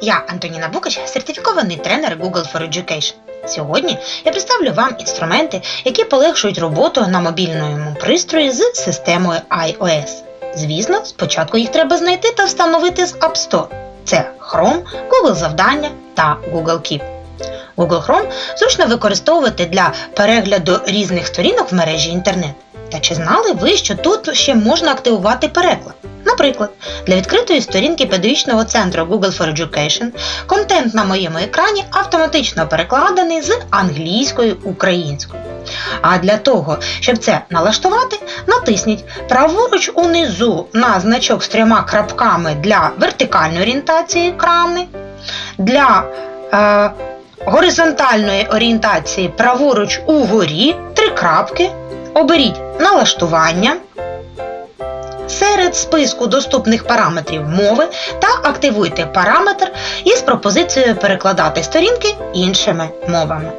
Я Антоніна Букач, сертифікований тренер Google for Education. Сьогодні я представлю вам інструменти, які полегшують роботу на мобільному пристрої з системою iOS. Звісно, спочатку їх треба знайти та встановити з App Store. Це Chrome, Google Завдання та Google Keep. Google Chrome зручно використовувати для перегляду різних сторінок в мережі інтернет. Та чи знали ви, що тут ще можна активувати переклад? Наприклад, для відкритої сторінки педагогічного центру Google for Education контент на моєму екрані автоматично перекладений з англійської українською. А для того, щоб це налаштувати, натисніть праворуч унизу на значок з трьома крапками для вертикальної орієнтації екрани, для е, горизонтальної орієнтації праворуч угорі три крапки, оберіть налаштування серед списку доступних параметрів мови та активуйте параметр із пропозицією перекладати сторінки іншими мовами.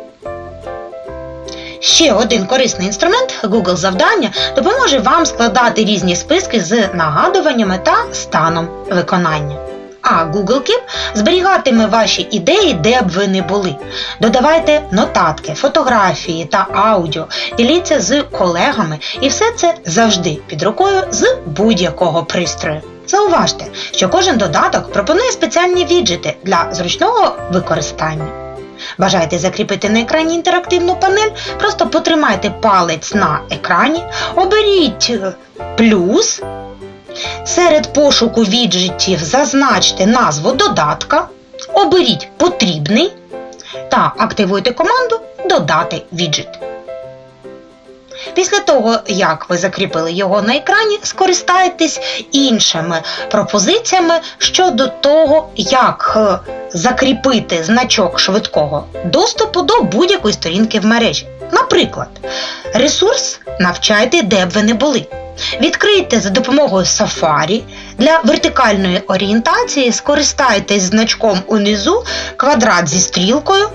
Ще один корисний інструмент Google завдання допоможе вам складати різні списки з нагадуваннями та станом виконання. А Google Keep зберігатиме ваші ідеї, де б ви не були. Додавайте нотатки, фотографії та аудіо, діліться з колегами, і все це завжди під рукою з будь-якого пристрою. Зауважте, що кожен додаток пропонує спеціальні віджити для зручного використання. Бажаєте закріпити на екрані інтерактивну панель? Просто потримайте палець на екрані, оберіть е, плюс. Серед пошуку віджитів зазначте назву додатка, оберіть потрібний та активуйте команду Додати віджит. Після того, як ви закріпили його на екрані, скористайтесь іншими пропозиціями щодо того, як е, закріпити значок швидкого доступу до будь-якої сторінки в мережі. Наприклад, ресурс навчайте, де б ви не були. Відкрийте за допомогою Safari. Для вертикальної орієнтації скористайтесь значком унизу квадрат зі стрілкою,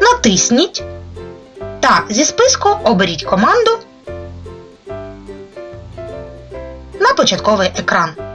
натисніть та зі списку оберіть команду на початковий екран.